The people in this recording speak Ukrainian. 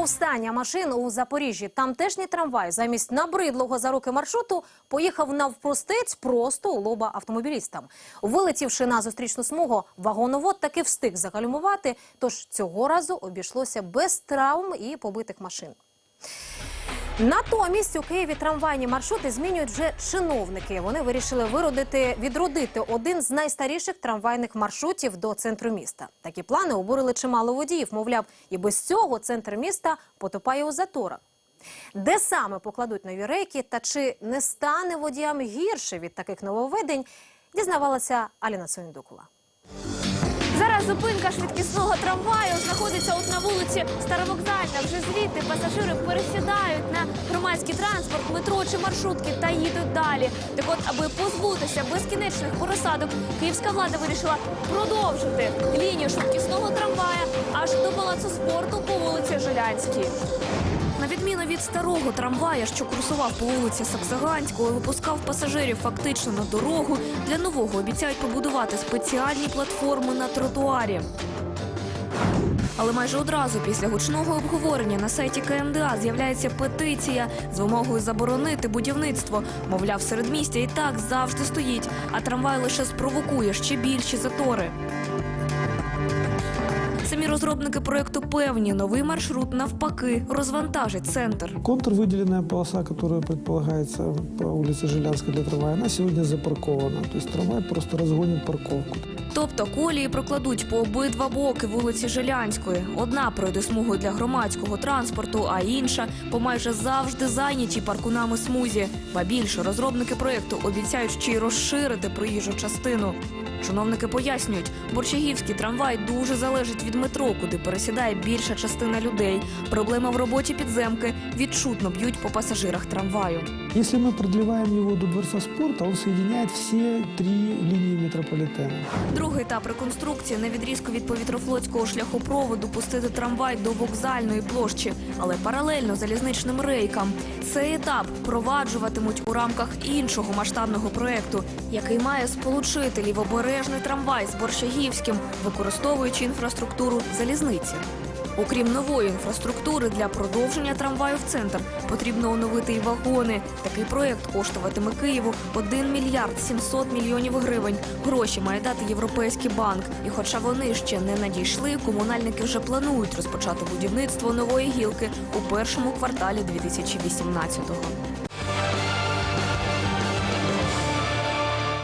Повстання машин у Запоріжжі. Тамтешній трамвай замість набридлого за роки маршруту поїхав навпростець просто у лоба автомобілістам. Вилетівши на зустрічну смугу, вагоновод таки встиг загальмувати. Тож цього разу обійшлося без травм і побитих машин. Натомість у Києві трамвайні маршрути змінюють вже чиновники. Вони вирішили виродити, відродити один з найстаріших трамвайних маршрутів до центру міста. Такі плани обурили чимало водіїв. Мовляв, і без цього центр міста потопає у заторах. Де саме покладуть нові рейки та чи не стане водіям гірше від таких нововведень, дізнавалася Аліна Сондукова. Зупинка швидкісного трамваю знаходиться от на вулиці Старовокзальна. Вже звідти пасажири пересідають на громадський транспорт, метро чи маршрутки та їдуть далі. Так от, аби позбутися безкінечних пересадок, київська влада вирішила продовжити лінію швидкісного трамвая аж до палацу спорту по вулиці Жилянській. На відміну від старого трамвая, що курсував по вулиці Саксаганського випускав пасажирів фактично на дорогу, для нового обіцяють побудувати спеціальні платформи на тротуарі. Але майже одразу після гучного обговорення на сайті КМДА з'являється петиція з вимогою заборонити будівництво. Мовляв, середмістя і так завжди стоїть, а трамвай лише спровокує ще більші затори. Самі розробники проекту певні, новий маршрут навпаки розвантажить центр. Контур выделенная полоса, которая предполагается по улице Жилянской для трамвая, она сегодня запаркована. То есть трамвай просто разгонит парковку. Тобто колії прокладуть по обидва боки вулиці Жилянської. Одна пройде смугою для громадського транспорту, а інша по майже завжди зайнятій паркунами смузі. Ба більше розробники проєкту обіцяють ще й розширити проїжджу частину. Чиновники пояснюють, борщагівський трамвай дуже залежить від метро, куди пересідає більша частина людей. Проблема в роботі підземки відчутно б'ють по пасажирах трамваю. Если мы продлеваем его до Дворца спорта, он соединяет все три линии метрополитена. Другий етап реконструкції на відрізку від повітрофлотського шляхопроводу пустити трамвай до вокзальної площі, але паралельно залізничним рейкам. Цей етап проваджуватимуть у рамках іншого масштабного проекту, який має сполучити лівобережний трамвай з Борщагівським, використовуючи інфраструктуру залізниці. Окрім нової інфраструктури для продовження трамваю в центр, потрібно оновити і вагони. Такий проєкт коштуватиме Києву 1 мільярд 700 мільйонів гривень. Гроші має дати Європейський банк. І хоча вони ще не надійшли, комунальники вже планують розпочати будівництво нової гілки у першому кварталі 2018-го.